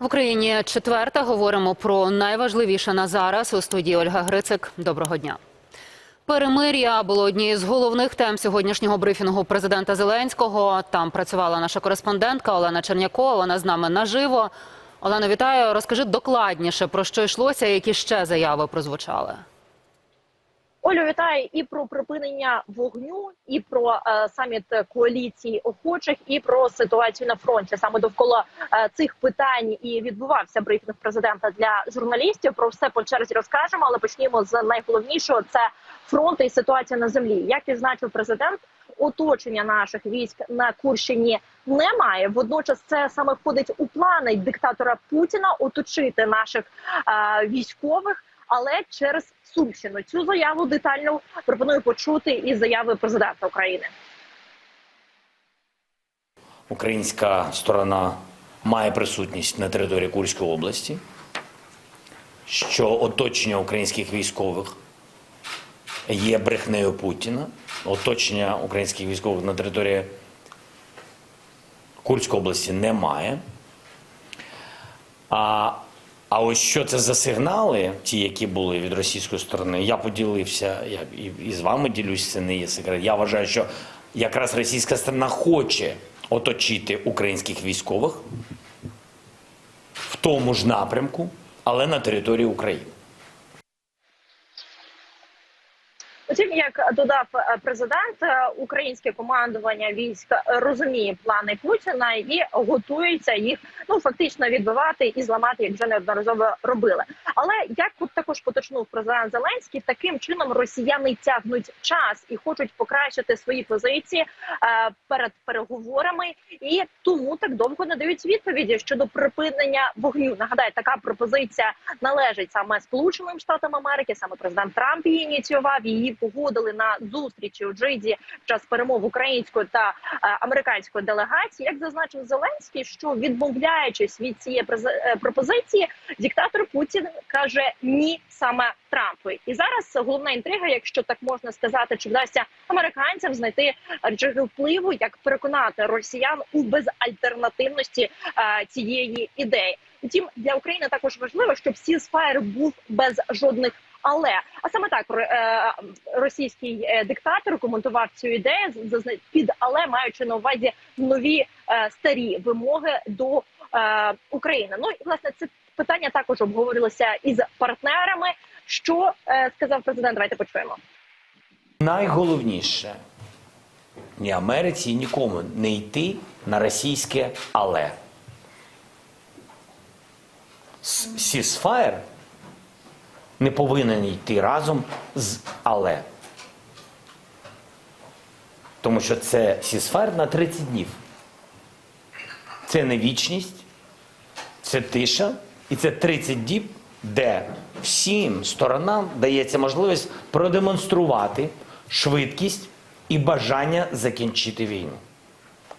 В Україні четверта говоримо про найважливіше на зараз. У студії Ольга Грицик. Доброго дня. Перемир'я було однією з головних тем сьогоднішнього брифінгу президента Зеленського. Там працювала наша кореспондентка Олена Чернякова. Вона з нами наживо. Олено, вітаю. Розкажи докладніше про що йшлося, які ще заяви прозвучали. Олю, вітаю і про припинення вогню, і про е, саміт коаліції охочих, і про ситуацію на фронті. Саме довкола е, цих питань і відбувався брифінг президента для журналістів. Про все по черзі розкажемо, але почнімо з найголовнішого: це фронт і ситуація на землі. Як відзначив президент, оточення наших військ на Курщині немає. Водночас це саме входить у плани диктатора Путіна оточити наших е, військових, але через Сумщину. Цю заяву детально пропоную почути із заяви президента України. Українська сторона має присутність на території Курської області, що оточення українських військових є брехнею Путіна. Оточення українських військових на території Курської області немає. А, а ось що це за сигнали, ті, які були від російської сторони, я поділився, я і, і з вами ділюсь, це не є секрет. Я вважаю, що якраз російська сторона хоче оточити українських військових в тому ж напрямку, але на території України. Утім, як додав е, президент, е, українське командування військ розуміє плани Путіна і готується їх ну фактично відбивати і зламати, як вже неодноразово робили. Але як от також поточнув президент Зеленський, таким чином росіяни тягнуть час і хочуть покращити свої позиції е, перед переговорами, і тому так довго не дають відповіді щодо припинення вогню. Нагадаю, така пропозиція належить саме Сполученим Штатам Америки. Саме президент Трамп її ініціював. Її погодили на зустрічі у Джиді під час перемов української та е, американської делегації. Як зазначив Зеленський, що відмовляючись від цієї е, пропозиції, диктатор Путін каже ні саме Трампу. І зараз головна інтрига, якщо так можна сказати, чи вдасться американцям знайти речаги впливу, як переконати росіян у безальтернативності е, цієї ідеї. Втім, для України також важливо, щоб сізфаєр був без жодних але. А саме так е, російський е, диктатор коментував цю ідею під але маючи на увазі нові е, старі вимоги до України. Ну і власне це питання також обговорилося із партнерами. Що сказав президент? Давайте почуємо. Найголовніше ні Америці, нікому не йти на російське але. Сісфаєр не повинен йти разом з але. Тому що це сісфаєр на 30 днів. Це не вічність, це тиша, і це 30 діб, де всім сторонам дається можливість продемонструвати швидкість і бажання закінчити війну.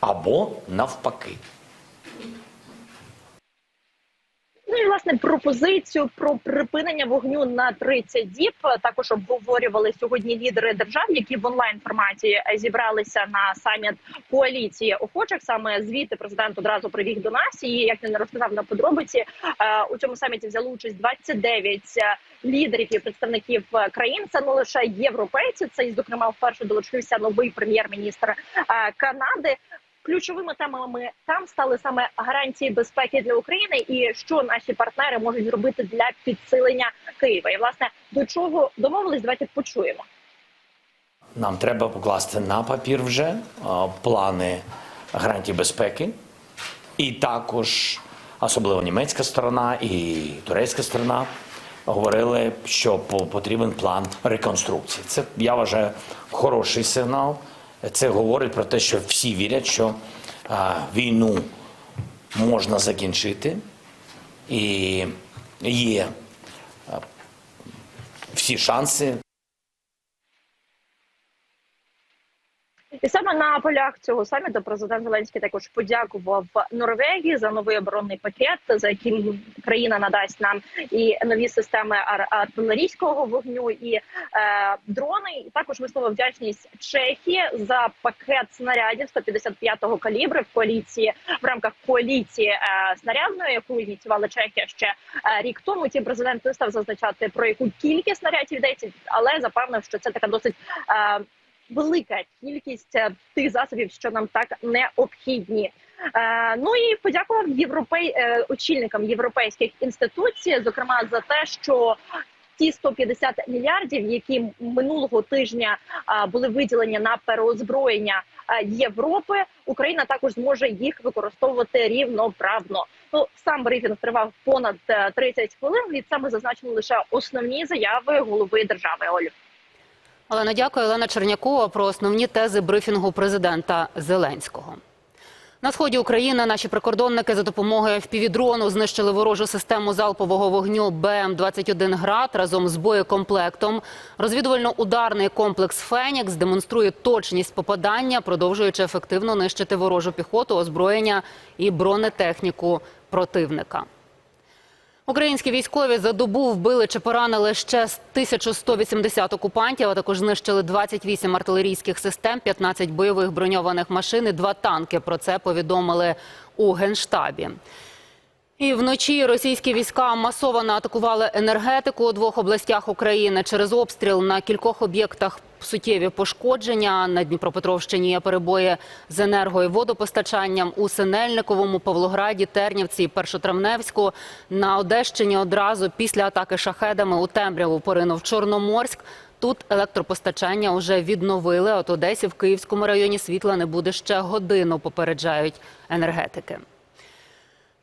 Або навпаки. Ну і власне пропозицію про припинення вогню на 30 діб також обговорювали сьогодні лідери держав, які в онлайн форматі зібралися на саміт коаліції охочих. Саме звідти президент одразу привіг до нас. І як він розказав на подробиці, е, у цьому саміті взяли участь 29 лідерів і представників країн. Це не лише європейці. Це і зокрема вперше долучився новий прем'єр-міністр е, Канади. Ключовими темами там стали саме гарантії безпеки для України і що наші партнери можуть зробити для підсилення Києва. І власне до чого домовились, давайте почуємо. Нам треба покласти на папір вже плани гарантій безпеки, і також, особливо німецька сторона і турецька сторона, говорили, що по- потрібен план реконструкції. Це я вважаю хороший сигнал. Це говорить про те, що всі вірять, що війну можна закінчити, і є всі шанси І саме на полях цього саміту президент Зеленський також подякував Норвегії за новий оборонний пакет, за яким країна надасть нам і нові системи ар- артилерійського вогню, і е, дрони. І також висловив вдячність Чехії за пакет снарядів 155-го калібру в коаліції в рамках коаліції е, снарядної, яку ініціювала Чехія ще е, рік тому. Ті президент не став зазначати про яку кількість снарядів йдеться, але запевнив, що це така досить. Е, велика кількість е, тих засобів, що нам так необхідні. Е, ну і подякував європей е, очільникам європейських інституцій, зокрема за те, що ті 150 мільярдів, які минулого тижня були виділені на переозброєння Європи, Україна також зможе їх використовувати рівноправно. Ну сам брифінг тривав понад е, 30 хвилин. Від саме зазначили лише основні заяви голови держави. Олю. Олена, дякую. Олена Чернякова про основні тези брифінгу президента Зеленського. На сході України наші прикордонники за допомогою впівдрону знищили ворожу систему залпового вогню БМ-21 «Град» разом з боєкомплектом. Розвідувально-ударний комплекс «Фенікс» демонструє точність попадання, продовжуючи ефективно нищити ворожу піхоту, озброєння і бронетехніку противника. Українські військові за добу вбили чи поранили ще 1180 окупантів, а також знищили 28 артилерійських систем, 15 бойових броньованих машин і два танки. Про це повідомили у Генштабі. І вночі російські війська масово атакували енергетику у двох областях України через обстріл на кількох об'єктах суттєві пошкодження. На Дніпропетровщині є перебої з енерго і водопостачанням у Синельниковому, Павлограді, Тернівці і Першотравневську. На Одещині одразу після атаки шахедами у темряву поринув Чорноморськ. Тут електропостачання вже відновили. От Одесі в Київському районі світла не буде ще годину, попереджають енергетики.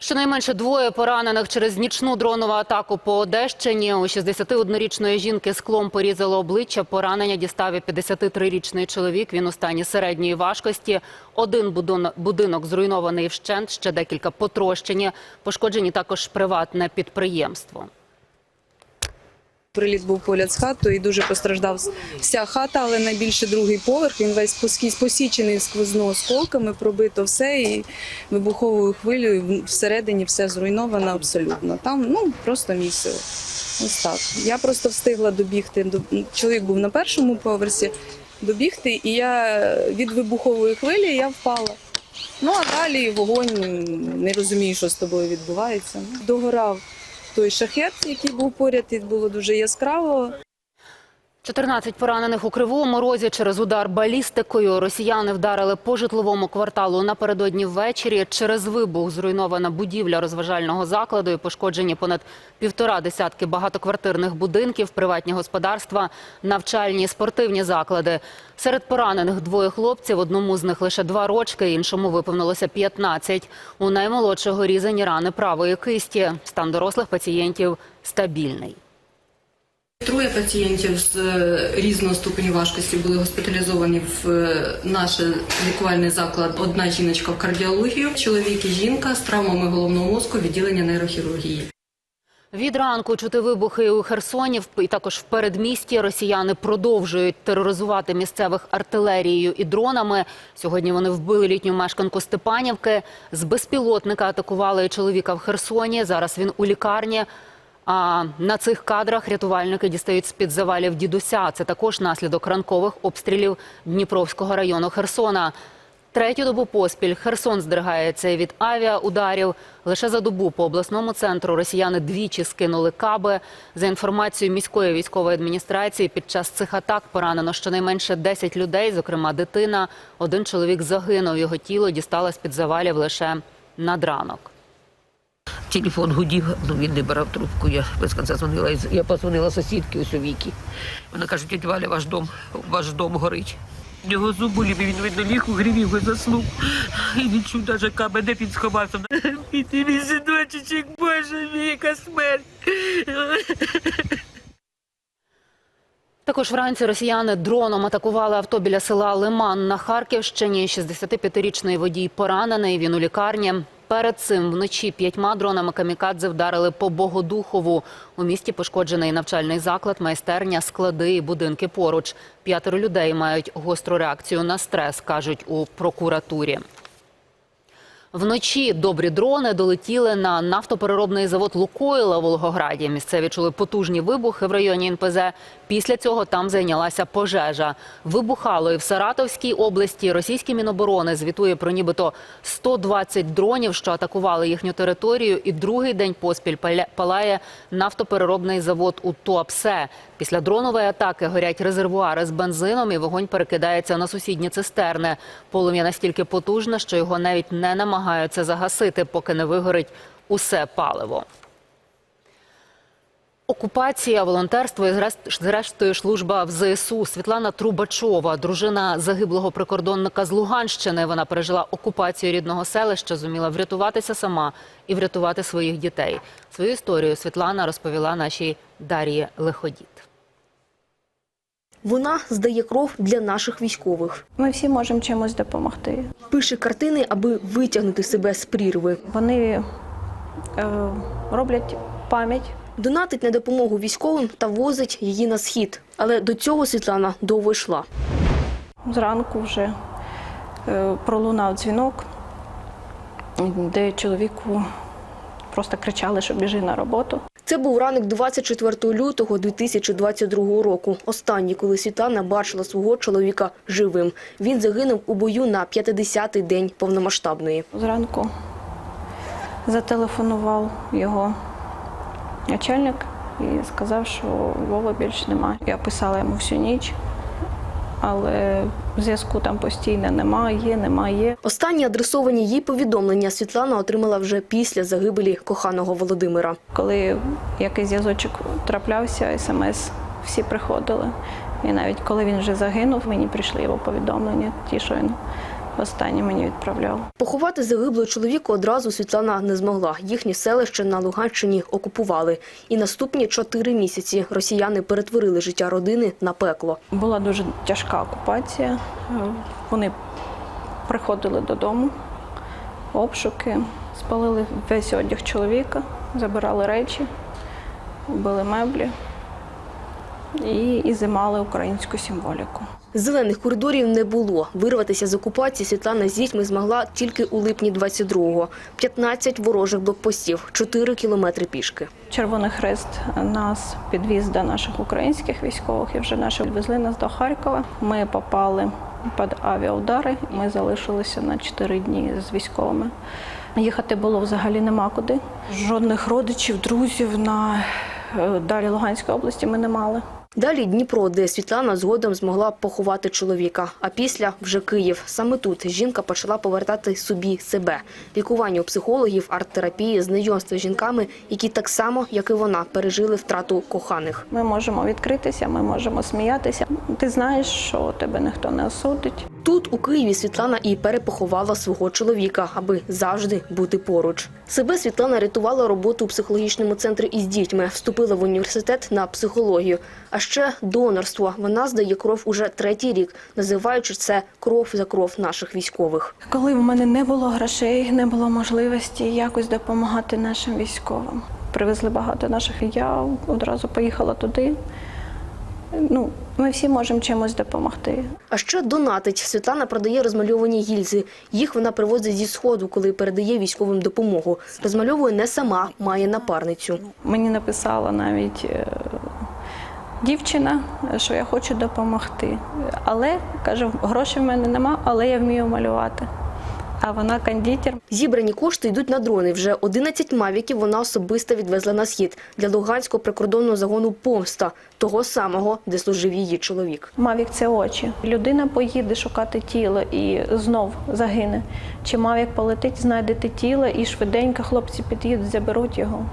Щонайменше двоє поранених через нічну дронову атаку по Одещині. У 61-річної жінки склом порізало обличчя. Поранення дістав і 53-річний чоловік. Він у стані середньої важкості. Один будинок зруйнований вщент, ще декілька потрощені. Пошкоджені також приватне підприємство. Приліт був поряд з хатою і дуже постраждав вся хата, але найбільше другий поверх. Він весь посічений сквозно осколками, пробито все і вибуховою хвилею всередині все зруйновано абсолютно. Там ну просто місце. Ось так. Я просто встигла добігти. Чоловік був на першому поверсі, добігти, і я від вибухової хвилі я впала. Ну а далі вогонь не розумію, що з тобою відбувається. Догорав той шахет, який був поряд, і було дуже яскраво. 14 поранених у Кривому Розі через удар балістикою. Росіяни вдарили по житловому кварталу напередодні ввечері. Через вибух зруйнована будівля розважального закладу і пошкоджені понад півтора десятки багатоквартирних будинків, приватні господарства, навчальні спортивні заклади. Серед поранених двоє хлопців. Одному з них лише два рочки, іншому виповнилося 15. У наймолодшого різані рани правої кисті. Стан дорослих пацієнтів стабільний. Троє пацієнтів з е, різного ступеню важкості були госпіталізовані в е, наш лікувальний заклад. Одна жіночка в кардіологію, чоловік і жінка з травмами головного мозку, відділення нейрохірургії. Від ранку чути вибухи у Херсоні і також в передмісті. Росіяни продовжують тероризувати місцевих артилерією і дронами. Сьогодні вони вбили літню мешканку Степанівки. З безпілотника атакували чоловіка в Херсоні. Зараз він у лікарні. А на цих кадрах рятувальники дістають з-під завалів дідуся. Це також наслідок ранкових обстрілів Дніпровського району Херсона. Третю добу поспіль Херсон здригається від авіаударів. Лише за добу по обласному центру росіяни двічі скинули каби. За інформацією міської військової адміністрації, під час цих атак поранено щонайменше 10 людей, зокрема дитина. Один чоловік загинув. Його тіло дісталось під завалів лише над ранок. Телефон гудів, ну він не брав трубку. Я без кінця дзвонила. Я позвонила сусідці ось у Вікі. Вона каже, тітя Валя, ваш дом, ваш дом горить. В нього зуб болів, і він видно ліг у грівів і заснув. І він чув даже каби, де він сховався. І ти мій синочечок, боже мій, яка смерть. Також вранці росіяни дроном атакували авто біля села Лиман на Харківщині. 65-річний водій поранений. Він у лікарні. Перед цим вночі п'ятьма дронами камікадзе вдарили по Богодухову. У місті пошкоджений навчальний заклад, майстерня, склади і будинки поруч. П'ятеро людей мають гостру реакцію на стрес, кажуть у прокуратурі. Вночі добрі дрони долетіли на нафтопереробний завод Лукойла в Волгограді. Місцеві чули потужні вибухи в районі НПЗ. Після цього там зайнялася пожежа. Вибухало і в Саратовській області. Російський міноборони звітує про нібито 120 дронів, що атакували їхню територію. І другий день поспіль палає нафтопереробний завод у Туапсе. Після дронової атаки горять резервуари з бензином і вогонь перекидається на сусідні цистерни. Полум'я настільки потужне, що його навіть не намагаються загасити, поки не вигорить усе паливо. Окупація, волонтерство і зрештою служба в ЗСУ. Світлана Трубачова, дружина загиблого прикордонника з Луганщини. Вона пережила окупацію рідного селища, зуміла врятуватися сама і врятувати своїх дітей. Свою історію Світлана розповіла нашій Дар'ї Лиходіт. Вона здає кров для наших військових. Ми всі можемо чимось допомогти. Пише картини, аби витягнути себе з прірви. Вони е, роблять пам'ять. Донатить на допомогу військовим та возить її на схід. Але до цього Світлана довго йшла. Зранку вже е, пролунав дзвінок, де чоловіку просто кричали, що біжи на роботу. Це був ранок 24 лютого 2022 року. Останній, коли Світлана бачила свого чоловіка живим. Він загинув у бою на 50-й день повномасштабної. Зранку зателефонував його начальник і сказав, що Вова більше немає. Я писала йому всю ніч, але зв'язку там постійно немає, немає. Останні адресовані їй повідомлення Світлана отримала вже після загибелі коханого Володимира. Коли якийсь зв'язочок траплявся, смс всі приходили. І навіть коли він вже загинув, мені прийшли його повідомлення, ті, що він останні мені відправляв. Поховати загиблого чоловіка одразу Світлана не змогла. Їхнє селище на Луганщині окупували. І наступні чотири місяці росіяни перетворили життя родини на пекло. Була дуже тяжка окупація. Вони приходили додому, обшуки, спалили весь одяг чоловіка, забирали речі, били меблі і, і зимали українську символіку. Зелених коридорів не було. Вирватися з окупації Світлана з дітьми змогла тільки у липні 22-го. 15 ворожих блокпостів, 4 кілометри пішки. Червоний хрест нас підвіз до наших українських військових і вже наші везли нас до Харкова. Ми попали під авіаудари. Ми залишилися на 4 дні з військовими. Їхати було взагалі нема куди. Жодних родичів, друзів на е, далі Луганської області ми не мали. Далі Дніпро, де Світлана згодом змогла поховати чоловіка. А після вже Київ. Саме тут жінка почала повертати собі себе. Лікування у психологів, арт-терапії, знайомства з жінками, які так само, як і вона, пережили втрату коханих. Ми можемо відкритися, ми можемо сміятися. Ти знаєш, що тебе ніхто не осудить. Тут у Києві Світлана і перепоховала свого чоловіка, аби завжди бути поруч. Себе Світлана рятувала роботу у психологічному центрі із дітьми, вступила в університет на психологію. А ще донорство. Вона здає кров уже третій рік, називаючи це кров за кров наших військових. Коли в мене не було грошей, не було можливості якось допомагати нашим військовим. Привезли багато наших. Я одразу поїхала туди. Ну, ми всі можемо чимось допомогти. А ще донатить. Світлана продає розмальовані гільзи. Їх вона привозить зі сходу, коли передає військовим допомогу. Розмальовує не сама, має напарницю. Мені написала навіть е, дівчина, що я хочу допомогти. Але каже, грошей в мене нема, але я вмію малювати. А вона кондитер. Зібрані кошти йдуть на дрони. Вже 11 мавіків вона особисто відвезла на схід для Луганського прикордонного загону «Помста», того самого, де служив її чоловік. Мавік це очі. Людина поїде шукати тіло і знов загине. Чи Мавік полетить, знайдете тіло, і швиденько хлопці під'їдуть, заберуть його.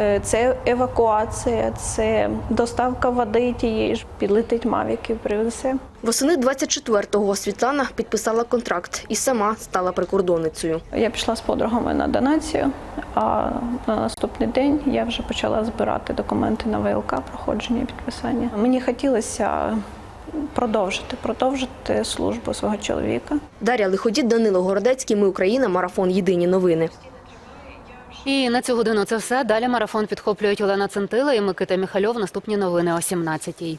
Е, Це евакуація, це доставка води тієї ж. Підлетить Мавік і привезе. Восени 24-го Світлана підписала контракт і сама стала прикордонницею. Я пішла з подругами на донацію, а на наступний день я вже почала збирати документи на ВЛК, проходження підписання. Мені хотілося продовжити, продовжити службу свого чоловіка. Дар'я Лиходіт, Данило Городецький. Ми Україна. Марафон. Єдині новини. І на цю годину це все. Далі марафон підхоплюють Олена Центила і Микита Міхальов. Наступні новини о 17-й.